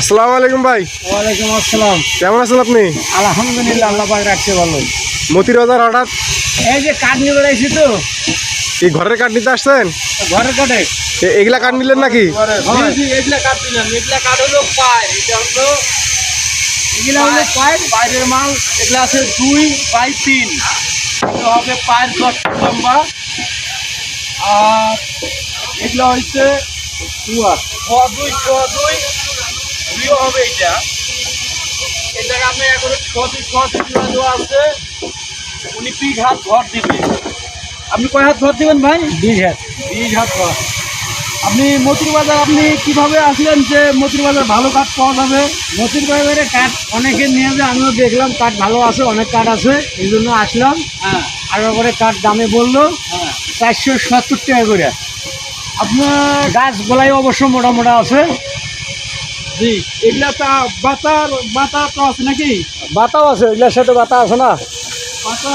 আসসালামু আলাইকুম ভাই। ওয়ালাইকুম আসসালাম। কেমন আছেন আপনি? আলহামদুলিল্লাহ আল্লাহ পাক রাখছে ভালো। মতির বাজার হঠাৎ? এই যে কাঠ নিয়ে বেড়াইছি তো। এই ঘরের কাঠ নিতে আসছেন? ঘরের কাঠে। এগুলা কাঠ নিলেন নাকি? এগুলা কাঠ দিলাম এগুলা কাঠ হলো পায়ের এটা হলো এগুলা হলো পায়ের বাইরের মাল। এগুলা আছে দুই বাই তিন। এটা হবে পায়ের দশ ফুট লম্বা। আর এগুলা হচ্ছে দুয়া ছয় দুই ছয় দুই। দুইও হবে এটা। জায়গা আপনি এখন ছয় দুই ছয় দুই দেওয়া আছে। উনি পিঠ হাত ঘর দিবে। আপনি কয় হাত ঘর দিবেন ভাই? বিশ হাত। বিশ হাত ঘর। আপনি মতির বাজার আপনি কীভাবে আসলেন যে মতির বাজার ভালো কাঠ পাওয়া যাবে? মতির বাজারে কাঠ অনেকে নিয়ে যায় আমিও দেখলাম কাঠ ভালো আছে অনেক কাঠ আছে এই জন্য আসলাম। হ্যাঁ। আর করে কাঠ দামে বলল হ্যাঁ। চারশো সত্তর টাকা করে। আপনার গাছগুলাই অবশ্য মোটা মোটা আছে। জি এগুলা তা বাতার বাতা তো আছে নাকি? বাতাও আছে এগুলার সাথে বাতা আছে না? বাতা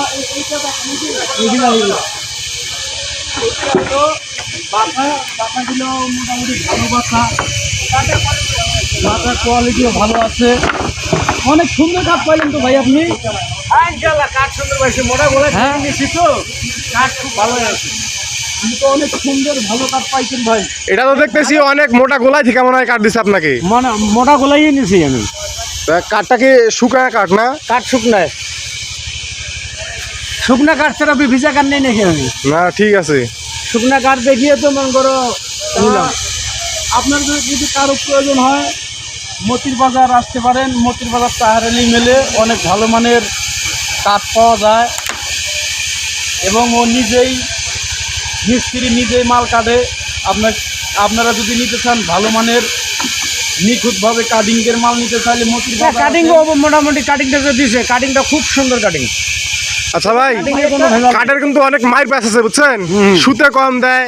বাতা বাতাগুলো মোটামুটি ভালো বাতা। বাতার কোয়ালিটিও ভালো আছে। অনেক সুন্দর কাঠ পাইলেন তো ভাই আপনি? কাঠ সুন্দর পাইছে মোটা বলে নিয়েছি তো। কাঠ খুব ভালো আছে আপনি তো অনেক সুন্দর ভালো কাঠ পাইছেন ভাই। এটা তো দেখতেছি অনেক মোটা গোলাই থেকে মনে হয় কাঠ দিছে আপনাকে। মানে মোটা গোলাই আমি। কাঠটা কি কাঠ না? কাঠ শুকনায় শুকনা কাঠ ছাড়া আপনি ভিজা কাঠ নেই নাকি আমি? না ঠিক আছে। শুকনা কাঠ দেখিয়ে তো মনে করো আপনার যদি যদি কারও প্রয়োজন হয় মতির বাজার আসতে পারেন মতির বাজার তাহারানি মেলে অনেক ভালো মানের কাঠ পাওয়া যায়। এবং ও নিজেই মিস্ত্রি নিজেই মাল কাটে। আপনার আপনারা যদি নিতে চান ভালো মানের নিখুঁতভাবে কাটিংয়ের মাল নিতে চাইলে মতির কাটিং মোটামুটি কাটিংটা যে দিছে কাটিংটা খুব সুন্দর কাটিং আচ্ছা ভাই কাঠের কিন্তু অনেক মাইর প্যাস আছে বুঝছেন? সুতে কম দেয়।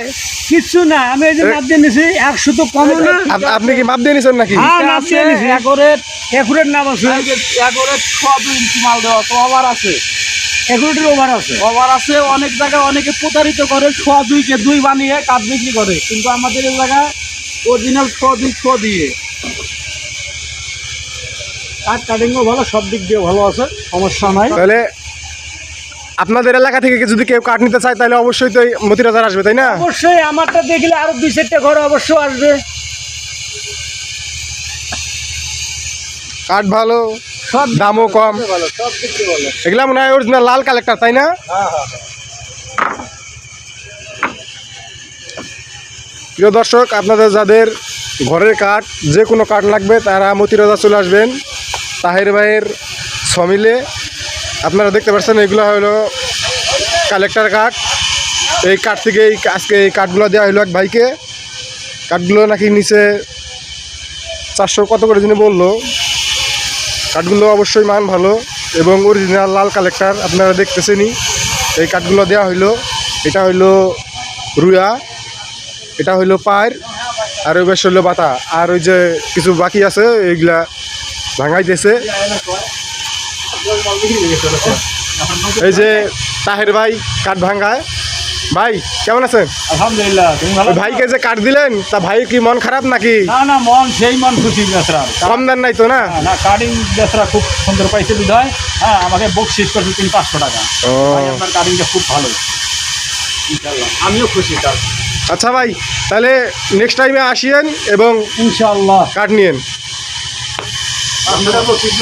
কিচ্ছু না আমি এই যে মাপ দিয়ে নিছি এক সুতো কম না। আপনি কি মাপ দিয়ে নিছেন নাকি? হ্যাঁ মাপ দিয়ে নিছি। একরেট একুরেট নাম আছে। একরেট ইঞ্চি মাল দেওয়া তো ওভার আছে। একুরেটের ওভার আছে। ওভার আছে অনেক জায়গায় অনেকে প্রতারিত করে ছ দুইকে দুই বানিয়ে কাঠ বিক্রি করে। কিন্তু আমাদের এই জায়গায় অরিজিনাল ছ দুই ছ দিয়ে। কাঠ কাটিংও ভালো সব দিক দিয়ে ভালো আছে সমস্যা নাই। তাহলে আপনাদের এলাকা থেকে যদি কেউ কাঠ নিতে চায় তাহলে অবশ্যই তো এই মতির বাজার আসবে তাই না? অবশ্যই আমারটা দেখলে আরও দুই চারটে ঘর অবশ্যই আসবে। কাঠ ভালো। সব দামও কম। এগুলা মনে হয় অরিজিনাল লাল কালেক্টর তাই না? হ্যাঁ হ্যাঁ প্রিয় দর্শক আপনাদের যাদের ঘরের কাঠ যে কোনো কাঠ লাগবে তারা মতিরাজা চলে আসবেন। তাহের ভাইয়ের সমিলে। আপনারা দেখতে পাচ্ছেন এগুলো হলো কালেক্টর কাঠ। এই কাঠ থেকে এই আজকে এই কাঠগুলো দেওয়া হলো এক ভাইকে। কাঠগুলো নাকি নিচে চারশো কত করে যিনি বলল। কাঠগুলো অবশ্যই মান ভালো এবং অরিজিনাল লাল কালেক্টর আপনারা দেখতেছেনই। এই কাঠগুলো দেওয়া হইল, এটা হইল রুয়া, এটা হইল পায়ের, আর ওই বেশ হইল বাতা। আর ওই যে কিছু বাকি আছে, এইগুলা ভাঙাই ভাঙাইতেছে। এই যে তাহের ভাই কাঠ ভাঙ্গায় ভাই কেমন আছেন? আলহামদুলিল্লাহ তুমি ভালো ভাইকে যে কাট দিলেন তা ভাই কি মন খারাপ নাকি? না না মন সেই মন খুশি বেসরা কম নাই তো না? না কাটিং বেসরা খুব সুন্দর পাইছে বিধায় হ্যাঁ আমাকে বুক বকশিস করছে তিন পাঁচশো টাকা। আপনার কাটিংটা খুব ভালো। ইনশাল্লাহ আমিও খুশি তার আচ্ছা ভাই তাহলে নেক্সট টাইমে আসিয়েন এবং ইনশাল্লাহ কাট নিয়েন। আপনারা বকশিস